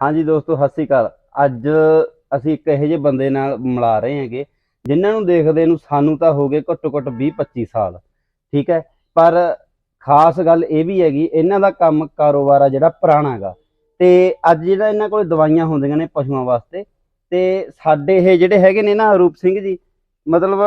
ਹਾਂਜੀ ਦੋਸਤੋ ਸਤਿ ਸ਼੍ਰੀ ਅਕਾਲ। ਅੱਜ ਅਸੀਂ ਇੱਕ ਇਹੋ ਜਿਹੇ ਬੰਦੇ ਨਾਲ ਮਿਲਾ ਰਹੇ ਹਾਂਗੇ ਜਿਨ੍ਹਾਂ ਨੂੰ ਦੇਖਦੇ ਨੂੰ ਸਾਨੂੰ ਤਾਂ ਹੋ ਗਏ ਘੱਟੋ ਘੱਟ 20 25 ਸਾਲ ਠੀਕ ਹੈ? ਪਰ ਖਾਸ ਗੱਲ ਇਹ ਵੀ ਹੈਗੀ ਇਹਨਾਂ ਦਾ ਕੰਮ ਕਾਰੋਬਾਰ ਆ ਜਿਹੜਾ ਪੁਰਾਣਾ ਹੈਗਾ। ਤੇ ਅੱਜ ਜਿਹੜਾ ਇਹਨਾਂ ਕੋਲ ਦਵਾਈਆਂ ਹੁੰਦੀਆਂ ਨੇ ਪਸ਼ੂਆਂ ਵਾਸਤੇ ਤੇ ਸਾਡੇ ਇਹ ਜਿਹੜੇ ਹੈਗੇ ਨੇ ਨਾ ਰੂਪ ਸਿੰਘ ਜੀ ਮਤਲਬ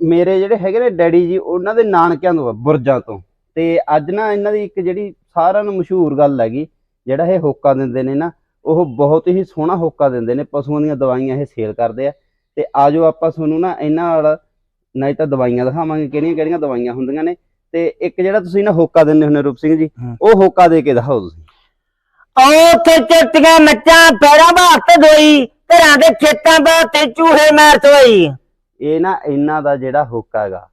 ਮੇਰੇ ਜਿਹੜੇ ਹੈਗੇ ਨੇ ਡੈਡੀ ਜੀ ਉਹਨਾਂ ਦੇ ਨਾਨਕਿਆਂ ਤੋਂ ਆ, ਬੁਰਜਾਂ ਤੋਂ। ਤੇ ਅੱਜ ਨਾ ਇਹਨਾਂ ਦੀ ਇੱਕ ਜਿਹੜੀ ਸਾਰਿਆਂ ਨੂੰ ਮਸ਼ਹੂਰ ਗੱਲ ਹੈਗੀ ਜਿਹੜਾ ਇਹ ਹੋਕਾ ਦਿੰਦੇ ਨੇ ਨਾ ਉਹ ਬਹੁਤ ਹੀ ਸੋਹਣਾ ਹੋਕਾ ਦਿੰਦੇ ਨੇ ਪਸ਼ੂਆਂ ਦੀਆਂ ਦਵਾਈਆਂ ਇਹ ਸੇਲ ਕਰਦੇ ਆ। ਤੇ ਆਜੋ ਆਪਾਂ ਤੁਹਾਨੂੰ ਨਾ ਇਹਨਾਂ ਨਾਲ ਨਹੀਂ ਤਾਂ ਦਵਾਈਆਂ ਦਿਖਾਵਾਂਗੇ ਕਿਹੜੀਆਂ ਕਿਹੜੀਆਂ ਦਵਾਈਆਂ ਹੁੰਦੀਆਂ ਨੇ। ਤੇ ਇੱਕ ਜਿਹੜਾ ਤੁਸੀਂ ਨਾ ਹੋਕਾ ਦਿੰਦੇ ਹੁੰਦੇ ਰੂਪ ਸਿੰਘ ਜੀ। ਉਹ ਹੋਕਾ ਦੇ ਕੇ ਦਿਖਾਓ ਤੁਸੀਂ। ਉੱਥੇ ਚਿੱਟੀਆਂ ਮੱਚਾਂ ਪੈਰਾਂ ਵਾਸਤੇ ਦੋਈ ਘਰਾਂ ਦੇ ਖੇਤਾਂ ਵਾਸਤੇ ਚੂਹੇ ਮਾਰ ਸੋਈ ਇਹ ਨਾ ਇਹਨਾਂ ਦਾ ਜਿਹੜਾ ਹੋਕਾ ਹੈਗਾ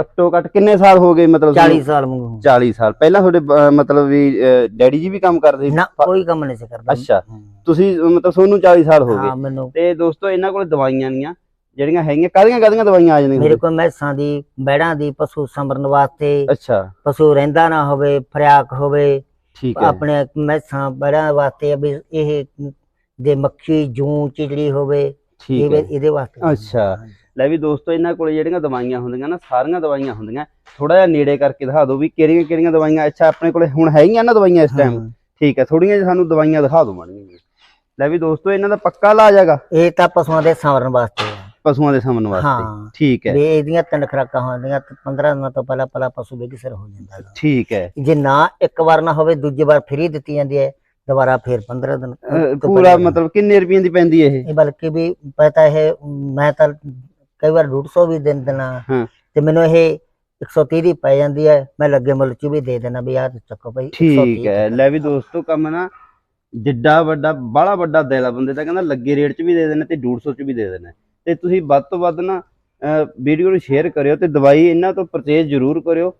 ਘੱਟੋ ਘੱਟ ਕਿੰਨੇ ਸਾਲ ਹੋ ਗਏ ਮਤਲਬ 40 ਸਾਲ ਮੰਗੂ 40 ਸਾਲ। ਪਹਿਲਾਂ ਤੁਹਾਡੇ ਅਹ, ਮਤਲਬ ਵੀ ਅਹ, ਡੈਡੀ ਜੀ ਵੀ ਕੰਮ ਕਰਦੇ ਸੀ? ਨਾ ਕੋਈ ਕੰਮ ਨਹੀਂ ਸੀ ਕਰਦਾ। ਅੱਛਾ। ਤੁਸੀਂ ਅਹ, ਮਤਲਬ ਤੁਹਾਨੂੰ 40 ਸਾਲ ਹੋ ਗਏ। ਹਾਂ ਮੈਨੂੰ ਤੇ ਦੋਸਤੋ ਇਹਨਾਂ ਕੋਲ ਦਵਾਈਆਂ ਨੀਆਂ ਜਿਹੜੀਆਂ ਹੈਗੀਆਂ। ਕਾਹਦੀਆਂ ਕਾਹਦੀਆਂ ਦਵਾਈਆਂ ਆ ਜਾਂਦੀਆਂ ਮੇਰੇ ਕੋਲ ਮੈਸਾਂ ਦੀ ਬੈੜਾਂ ਦੀ ਪਸ਼ੂ ਸੰਭਰਨ ਵਾਸਤੇ। ਅੱਛਾ। ਪਸ਼ੂ ਰਹਿੰਦਾ ਨਾ ਹੋਵੇ ਫਰਿਆਕ ਹੋਵੇ ਠੀਕ ਹੈ। ਆਪਣੇ ਮੈਸਾਂ ਬੈੜਾਂ ਵਾਸਤੇ ਵੀ ਇਹ ਦੇ ਮੱਖੀ ਜੂੰ ਚਿੜੜੀ ਹੋਵੇ ਠੀਕ ਇਹ ਹੈ। ਇਹਦੇ ਵਾਸਤੇ। ਅੱਛਾ। ਲੈ ਵੀ ਦੋਸਤੋ ਇਹਨਾਂ ਕੋਲ ਜਿਹੜੀਆਂ ਦਵਾਈਆਂ ਹੁੰਦੀਆਂ ਨਾ ਸਾਰੀਆਂ ਦਵਾਈਆਂ ਹੁੰਦੀਆਂ। ਥੋੜਾ ਜਿਹਾ ਨੇੜੇ ਕਰਕੇ ਦਿਖਾ ਦਿਓ ਵੀ ਕਿਹੜੀਆਂ ਕਿਹੜੀਆਂ ਦਵਾਈਆਂ। ਅੱਛਾ ਆਪਣੇ ਕੋਲੇ ਹੁਣ ਹੈਗੀਆਂ ਨਾ ਦਵਾਈਆਂ ਇਸ ਟਾਈਮ। ਠੀਕ ਹੈ ਥੋੜੀਆਂ ਜਿਹਾ ਸਾਨੂੰ ਦਵਾਈਆਂ ਦਿਖਾ ਦਿਓ ਮਾੜੀਆਂ ਲੈ ਵੀ ਦੋਸਤੋ ਇਹਨਾਂ ਦਾ ਪੱਕਾ ਇਲਾਜ ਹੈਗਾ? ਇਹ ਤਾਂ ਪਸ਼ੂਆਂ ਦੇ ਸੰਵਰਨ ਵਾਸਤੇ ਹੈ ਪਸ਼ੂਆਂ ਦੇ ਸਮਨ ਵਾਸਤੇ। ਠੀਕ ਹੈ। ਵੀ ਇਹਦੀਆਂ ਤਿੰਨ ਖਰਾਕਾਂ ਹੁੰਦੀਆਂ ਤੇ 15 ਦਿਨਾਂ ਤੋਂ ਪਹਿਲਾਂ ਪਹਿਲਾਂ ਪਸ਼ੂ ਬੇਕਿਸਰ ਹੋ ਜਾਂਦਾ। ਠੀਕ ਹੈ। ਜੇ ਨਾ ਇੱਕ ਵਾਰ ਨਾ ਹੋਵੇ ਦੂਜੀ ਵਾਰ ਫ੍ਰੀ ਦਿੱਤੀ ਜਾਂਦੀ ਹੈ ਦੁਬਾਰਾ ਫਿਰ 15 ਦਿਨ ਪੂਰਾ। ਮਤਲਬ ਕਿੰਨੇ ਰੁਪਈਆਂ ਦੀ ਪੈਂਦੀ ਇਹ? ਬਲਕਿ ਵੀ ਪਤਾ ਇਹ ਮੈਂ ਤਾਂ ਕਈ ਵਾਰ 150 ਵੀ ਦੇ ਦੇਣਾ ਹਾਂ। ਤੇ ਮੈਨੂੰ ਇਹ 130 ਦੀ ਪੈ ਜਾਂਦੀ ਹੈ ਮੈਂ ਲੱਗੇ ਮੁੱਲ ਚ ਵੀ ਦੇ ਦੇਣਾ ਵੀ ਆਹ ਚੱਕੋ ਭਾਈ 130 ਠੀਕ ਹੈ ਲੈ ਵੀ ਦੋਸਤੋ ਕੰਮ ਨਾ ਜਿੱਡਾ ਵੱਡਾ ਬਾਹਲਾ ਵੱਡਾ ਦਿਲ ਆ ਬੰਦੇ ਦਾ ਕਹਿੰਦਾ ਲੱਗੇ ਰੇਟ 'ਚ ਵੀ ਦੇ ਦੇਣਾ ਤੇ 150 'ਚ ਵੀ ਦੇ ਦੇਣਾ। ਤੇ ਤੁਸੀਂ ਵੱਧ ਤੋਂ ਵੱਧ ਨਾ ਵੀਡੀਓ ਨੂੰ ਸ਼ੇਅਰ ਕਰਿਓ ਤੇ ਦਵਾਈ ਇਹਨਾਂ ਤੋਂ ਪਰਚੇਜ਼ ਜ਼ਰੂਰ ਕਰਿਓ।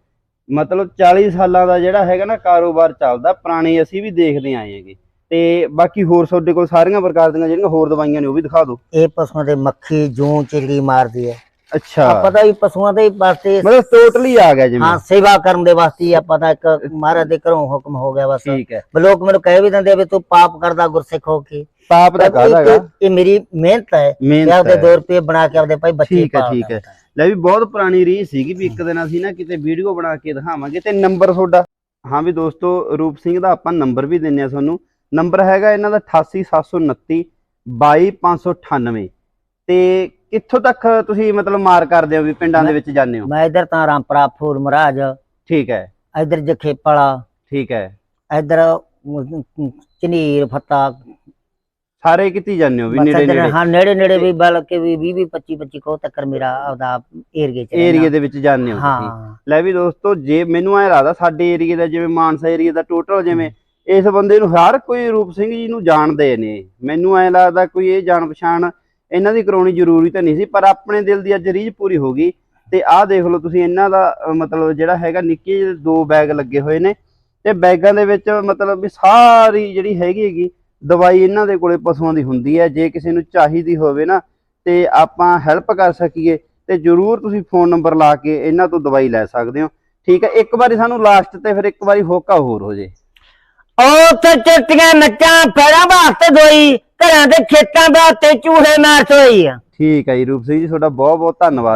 ਮਤਲਬ 40 ਸਾਲਾਂ ਦਾ ਜਿਹੜਾ ਹੈਗਾ ਨਾ ਕਾਰੋਬਾਰ ਚੱਲਦਾ ਪੁਰਾਣੇ ਅਸੀਂ ਵੀ ਦੇਖਦੇ ਆਏ ਹੈਗੇ। ਤੇ ਬਾਕੀ ਹੋਰ ਤੁਹਾਡੇ ਕੋਲ ਸਾਰੀਆਂ ਪ੍ਰਕਾਰ ਦੀਆਂ ਜਿਹੜੀਆਂ ਹੋਰ ਦਵਾਈਆਂ ਨੇ ਉਹ ਵੀ ਦਿਖਾ ਦਿਓ। ਇਹ ਪਸ਼ੂਆਂ ਦੇ ਮੱਖੀ ਜੂੰ ਚਿੜੀ ਮਾਰਦੀ ਹੈ। ਅੱਛਾ। ਆਪਾਂ ਤਾਂ ਵੀ ਪਸ਼ੂਆਂ ਦੇ ਵਾਸਤੇ ਮਤਲਬ ਟੋਟਲੀ ਆ ਗਿਆ ਜਿਵੇਂ। ਹਾਂ ਸੇਵਾ ਕਰਨ ਦੇ ਵਾਸਤੇ ਹੀ ਆਪਾਂ ਤਾਂ ਇੱਕ ਮਹਾਰਾਜ ਦੇ ਘਰੋਂ ਹੁਕਮ ਹੋ ਗਿਆ ਬਸ। ਠੀਕ ਹੈ। ਲੋਕ ਮੈਨੂੰ ਕਹਿ ਵੀ ਦਿੰਦੇ ਵੀ ਤੂੰ ਪਾਪ ਕਰਦਾ ਗੁਰਸਿੱਖ ਹੋ ਕੇ। ਪਾਪ ਦਾ ਕਾਹਦਾ ਹੈਗਾ। ਇਹ- ਮੇਰੀ ਮਿਹਨਤ ਹੈ। ਮਿਹਨਤ ਆਪਦੇ ਹੈ। 2 ਰੁਪਏ ਬਣਾ ਕੇ ਆਪਦੇ ਭਾਈ ਬੱਚੇ ਠੀਕ ਹੈ, ਠੀਕ ਹੈ। ਲੈ ਵੀ ਬਹੁਤ ਪੁਰਾਣੀ ਰੀਸ ਸੀਗੀ ਵੀ ਇੱਕ ਦਿਨ ਅਸੀਂ ਨਾ ਕਿਤੇ ਵੀਡੀਓ ਬਣਾ ਕੇ ਦਿਖਾਵਾਂਗੇ ਤੇ ਨੰਬਰ ਤੁਹਾਡਾ। ਹਾਂ ਵੀ ਦੋਸਤੋ ਰੂਪ ਸਿੰਘ ਦਾ ਆਪਾਂ ਨੰਬਰ ਵੀ ਦਿੰਨੇ ਆ ਤੁਹਾਨੂੰ। ਨੰਬਰ ਹੈਗਾ ਇਹਨਾਂ ਦਾ 88729 22598 ਤੇ ਕਿੱਥੋਂ ਤੱਕ ਤੁਸੀਂ ਮਤਲਬ ਮਾਰ ਕਰਦੇ ਹੋ ਵੀ ਪਿੰਡਾਂ ਦੇ ਵਿੱਚ ਜਾਂਦੇ ਹੋ? ਮੈਂ ਇਧਰ ਤਾਂ ਰਾਮਪੁਰਾ ਫੂਲ ਮਹਾਰਾਜ। ਠੀਕ ਹੈ। ਇਧਰ ਜਖੇਪਲਾ। ਠੀਕ ਹੈ। ਇਧਰ ਚਨੀਰ ਫੱਤਾ। ਸਾਰੇ ਕਿਤੇ ਜਾਂਦੇ ਹੋ ਵੀ ਨੇੜੇ ਨੇੜੇ? ਹਾਂ ਨੇੜੇ ਨੇੜੇ ਵੀ ਬਲਕਿ ਵੀ 20 20 25 25 ਕੋ ਤੱਕ ਮੇਰਾ ਆਪਦਾ ਏਰੀਏ ਚ। ਏਰੀਏ ਦੇ ਵਿੱਚ ਜਾਂਦੇ ਹੋ ਤੁਸੀਂ। ਲੈ ਵੀ ਦੋਸਤੋ ਜੇ ਮੈਨੂੰ ਐ ਲੱਗਦਾ ਸਾਡੇ ਏਰੀਏ ਦਾ ਜਿਵੇਂ ਮਾਨਸਾ ਏਰੀਏ ਦਾ ਟੋਟਲ ਜਿਵੇਂ ਇਸ ਬੰਦੇ ਨੂੰ ਹਰ ਕੋਈ ਰੂਪ ਸਿੰਘ ਜੀ ਨੂੰ ਜਾਣਦੇ ਨੇ। ਮੈਨੂੰ ਐ ਲੱਗਦਾ ਕੋਈ ਇਹ ਜਾਣ ਪਛਾਣ ਇਹਨਾਂ ਦੀ ਕਰਾਉਣੀ ਜ਼ਰੂਰੀ ਤਾਂ ਨਹੀਂ ਸੀ, ਪਰ ਆਪਣੇ ਦਿਲ ਦੀ ਅੱਜ ਰੀਝ ਪੂਰੀ ਹੋ ਗਈ। ਤੇ ਆਹ ਦੇਖ ਲਓ ਤੁਸੀਂ ਇਹਨਾਂ ਦਾ ਮਤਲਬ ਜਿਹੜਾ ਹੈਗਾ ਨਿੱਕੇ ਜਿਹੇ ਦੋ ਬੈਗ ਲੱਗੇ ਹੋਏ ਨੇ। ਤੇ ਬੈਗਾਂ ਦੇ ਵਿੱਚ ਮਤਲਬ ਵੀ ਸਾਰੀ ਜਿਹੜੀ ਹੈਗੀ ਹੈਗੀ ਦਵਾਈ ਇਹਨਾਂ ਦੇ ਕੋਲੇ ਪਸ਼ੂਆਂ ਦੀ ਹੁੰਦੀ ਹੈ। ਜੇ ਕਿਸੇ ਨੂੰ ਚਾਹੀਦੀ ਹੋਵੇ ਨਾ, ਤੇ ਆਪਾਂ ਹੈਲਪ ਕਰ ਸਕੀਏ। ਤੇ ਜਰੂਰ ਤੁਸੀਂ ਫੋਨ ਨੰਬਰ ਲਾ ਕੇ ਇਹਨਾਂ ਤੋਂ ਦਵਾਈ ਲੈ ਸਕਦੇ ਹੋ। ਠੀਕ ਹੈ, ਇੱਕ ਵਾਰੀ ਸਾਨੂੰ ਲਾਸਟ ਤੇ ਫਿਰ ਇੱਕ ਵਾਰੀ ਹੋਕਾ ਹੋਰ ਹੋ ਜੇ। ਉੱਥੇ ਚਿੱਟੀਆਂ ਨੱਚਾਂ, ਪੈਰਾਂ ਵਾਸਤੇ ਦੋਈ, ਘਰਾਂ ਦੇ ਖੇਤਾਂ ਵਾਸਤੇ ਚੂਹੇ ਮਾਰ ਸੋਈ ਠੀਕ ਹੈ ਜੀ, ਰੂਪ ਸਿੰਘ ਜੀ, ਤੁਹਾਡਾ ਬਹੁਤ ਬਹੁਤ ਧੰਨਵਾਦ।